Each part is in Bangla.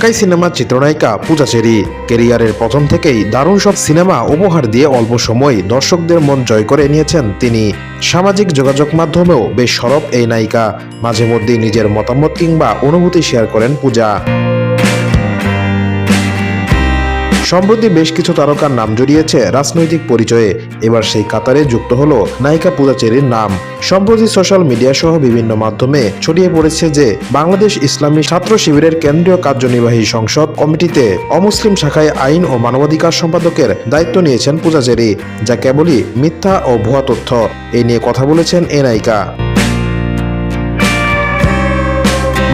ঢাকাই সিনেমার চিত্রনায়িকা পূজা চেরি কেরিয়ারের প্রথম থেকেই দারুণ সব সিনেমা উপহার দিয়ে অল্প সময় দর্শকদের মন জয় করে নিয়েছেন তিনি। সামাজিক যোগাযোগ মাধ্যমেও বেশ সরব এই নায়িকা। মাঝে মধ্যেই নিজের মতামত কিংবা অনুভূতি শেয়ার করেন পূজা। সম্প্রতি বেশ কিছু তারকার নাম জড়িয়েছে রাজনৈতিক পরিচয়ে। এবার সেই কাতারে যুক্ত হলো নায়িকা পূজা চেরির নাম। সম্প্রতি সোশ্যাল মিডিয়া সহ বিভিন্ন মাধ্যমে ছড়িয়ে পড়েছে যে, বাংলাদেশ ইসলামী ছাত্র শিবিরের কেন্দ্রীয় কার্যনির্বাহী সংসদ কমিটিতে অমুসলিম শাখায় আইন ও মানবাধিকার সম্পাদকের দায়িত্ব নিয়েছেন পূজা চেরি যা কেবলই মিথ্যা ও ভুয়া তথ্য। এ নিয়ে কথা বলেছেন এ নায়িকা।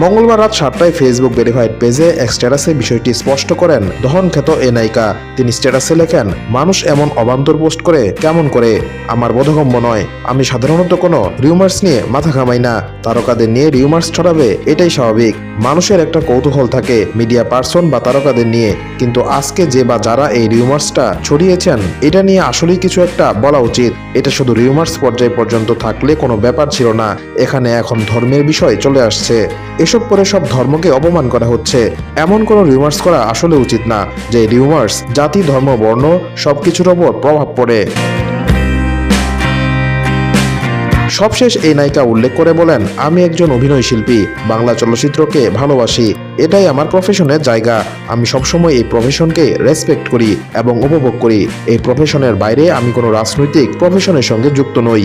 মঙ্গলবার রাত সাতটায় ফেসবুক ভেরিফাইড পেজে এক স্ট্যাটাসে বিষয়টি স্পষ্ট করেন দহনখ্যাত এ নায়িকা। তিনি স্ট্যাটাসে লেখেন, মানুষ এমন অবান্তর পোস্ট করে, কেমন করে? আমার বোধগম্য নয়। আমি সাধারণত কোনো রিউমার্স নিয়ে মাথা ঘামাই না। তারকাদের নিয়ে রিউমার্স ছড়াবে, এটাই স্বাভাবিক। মানুষের একটা কৌতূহল থাকে মিডিয়া পার্সন বা তারকাদের নিয়ে। কিন্তু আজকে যে বা যারা এই রিউমার্সটা ছড়িয়েছেন, এটা নিয়ে আসলেই কিছু একটা বলা উচিত। এটা শুধু রিউমার্স পর্যায় পর্যন্ত থাকলে কোনো ব্যাপার ছিল না। এখানে এখন ধর্মের বিষয় চলে আসছে। এসব করে সব ধর্মকে অপমান করা হচ্ছে। এমন কোনো রিউমার্স করা আসলে উচিত না, যে রিউমার্স জাতি, ধর্ম, বর্ণ, সবকিছুর ওপর প্রভাব পড়ে। সবশেষ এই নায়িকা উল্লেখ করে বলেন, আমি একজন অভিনয় শিল্পী, বাংলা চলচ্চিত্রকে ভালোবাসি, এটাই আমার প্রফেশনের জায়গা। আমি সবসময় এই প্রফেশনকে রেসপেক্ট করি এবং উপভোগ করি। এই প্রফেশনের বাইরে আমি কোনো রাজনৈতিক প্রফেশনের সঙ্গে যুক্ত নই।